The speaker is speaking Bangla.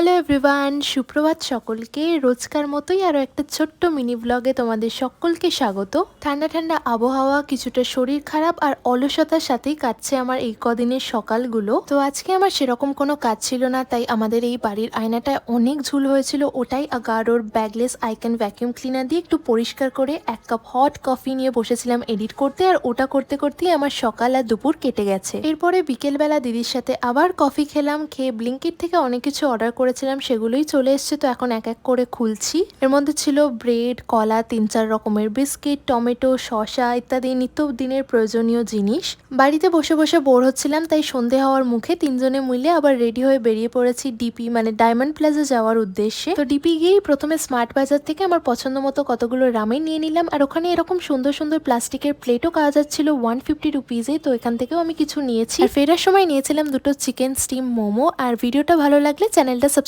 হ্যালো এভরিওয়ান, সুপ্রভাত সকলকে। রোজকার মতোই আরও একটা ছোট্ট মিনি ব্লগে তোমাদের সকলকে স্বাগত। ঠান্ডা ঠান্ডা আবহাওয়া, কিছুটা শরীর খারাপ আর অলসতার সাথেই কাটছে আমার এই কদিনের সকালগুলো। তো আজকে আমার সেরকম কোনো কাজ ছিল না, তাই আমাদের এই বাড়ির আয়নাটায় অনেক ঝুল হয়েছিল। ওটাই গারোর ব্যাগলেস আইকন ভ্যাকিউম ক্লিনার দিয়ে একটু পরিষ্কার করে এক কাপ হট কফি নিয়ে বসেছিলাম এডিট করতে আর ওটা করতে করতেই আমার সকাল আর দুপুর কেটে গেছে। এরপরে বিকেলবেলা দিদির সাথে আবার কফি খেলাম, খেয়ে ব্লিঙ্কিট থেকে অনেক কিছু অর্ডার করেছিলাম সেগুলোই চলে এসছে, তো এখন এক এক করে খুলছি। এর মধ্যে ছিল ব্রেড, কলা, তিন চার রকমের বিস্কিট, টমেটো, শসা ইত্যাদি নিত্য দিনের প্রয়োজনীয় জিনিস। বাড়িতে বসে বসে বোর হচ্ছিলাম, তাই সন্ধে হওয়ার মুখে তিনজনে মিলে আবার রেডি হয়ে বেরিয়ে পড়েছি ডিপি মানে ডায়মন্ড প্লাজা যাওয়ার উদ্দেশ্যে। তো ডিপি গিয়েই প্রথমে স্মার্ট বাজার থেকে আমার পছন্দ মতো কতগুলো রামেন নিয়ে নিলাম, আর ওখানে এরকম সুন্দর সুন্দর প্লাস্টিকের প্লেটও পাওয়া যাচ্ছিল ওয়ান ফিফটি রুপিজে, তো এখান থেকেও আমি কিছু নিয়েছি। ফেরার সময় নিয়েছিলাম দুটো চিকেন স্টিম মোমো, আর ভিডিওটা ভালো লাগলে চ্যানেলটা